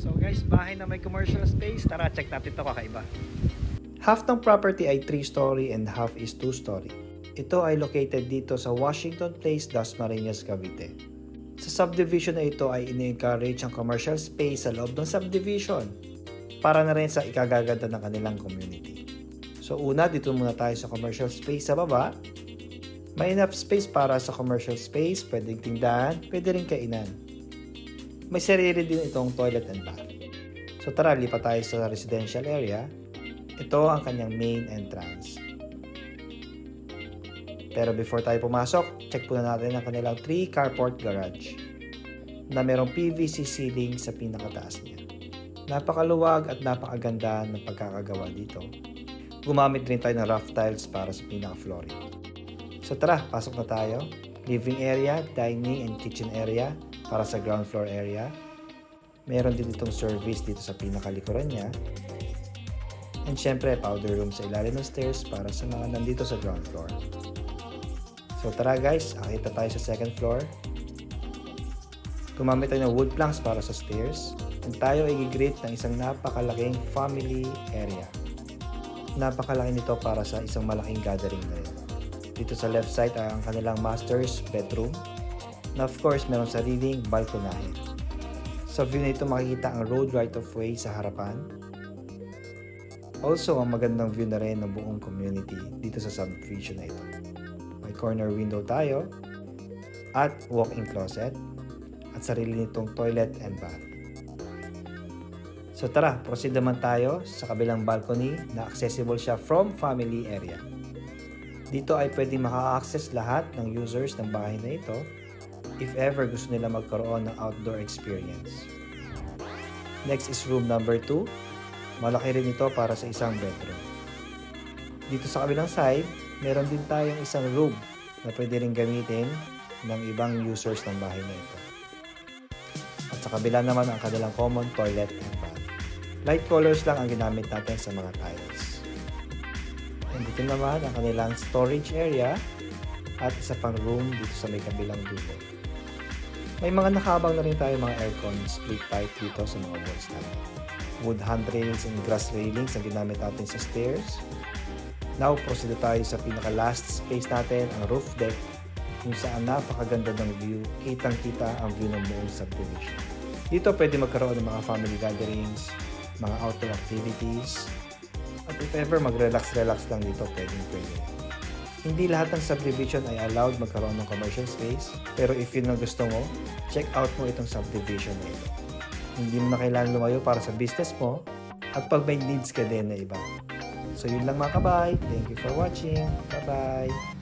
So guys, bahay na may commercial space. Tara, check natin ito kakaiba. Half ng property ay 3-story and half is 2-story. Ito ay located dito sa Washington Place, Dasmariñas, Cavite. Sa subdivision na ito ay ini-encourage ang commercial space sa loob ng subdivision para na rin sa ikagaganda ng kanilang community. So una, dito muna tayo sa commercial space sa baba. May enough space para sa commercial space, pwedeng tindahan, pwede rin kainan. May sarili din itong toilet and bath. So tara, lipat tayo sa residential area. Ito ang kanyang main entrance. Pero before tayo pumasok, check muna natin ang kanilang 3 carport garage na merong PVC ceiling sa pinakataas niya. Napakaluwag at napakaganda ng pagkakagawa dito. Gumamit rin tayo ng rough tiles para sa pinaka-flooring. So tara, pasok na tayo. Living area, dining and kitchen area para sa ground floor area. Meron din itong service dito sa pinakalikuran niya. And syempre, powder room sa ilalim ng stairs para sa mga nandito sa ground floor. So tara guys, akita tayo sa second floor. Gumamit tayo ng wood planks para sa stairs. And tayo ay gigreet ng isang napakalaking family area. Napakalaki nito para sa isang malaking gathering na rin. Dito sa left side ang kanilang master's bedroom. Na of course, meron sariling balkonahe. Sa view na ito makikita ang road right of way sa harapan. Also, ang magandang view na rin ng buong community dito sa subdivision na ito. May corner window tayo at walk-in closet at sarili nitong toilet and bath. So tara, proceed naman tayo sa kabilang balcony na accessible siya from family area. Dito ay pwedeng maka-access lahat ng users ng bahay na ito if ever gusto nila magkaroon ng outdoor experience. Next is room number 2. Malaki rin ito para sa isang bedroom. Dito sa kabilang side, meron din tayong isang room na pwede rin gamitin ng ibang users ng bahay na ito. At sa kabila naman ang kanilang common toilet and bath. Light colors lang ang ginamit natin sa mga tiles. And dito naman ang kanilang storage area at isa pang room dito sa may kabilang dulo. May mga nakabang na rin tayo mga aircon split pipe dito sa mga walls natin. Wood handrails and grass railings ang ginamit natin sa stairs. Now, proceed tayo sa pinaka-last space natin, ang roof deck, kung saan napakaganda ng view, kitang-kita ang view ng buong subdivision. Dito pwede magkaroon ng mga family gatherings, mga outdoor activities, at if ever mag-relax-relax lang dito, pwedeng pwede. Hindi lahat ng subdivision ay allowed magkaroon ng commercial space, pero if yun ang gusto mo, check out mo itong subdivision na ito. Hindi mo na kailangan lumayo para sa business mo, at pag may needs ka din na iba. So yun lang mga kabay. Thank you for watching. Bye-bye.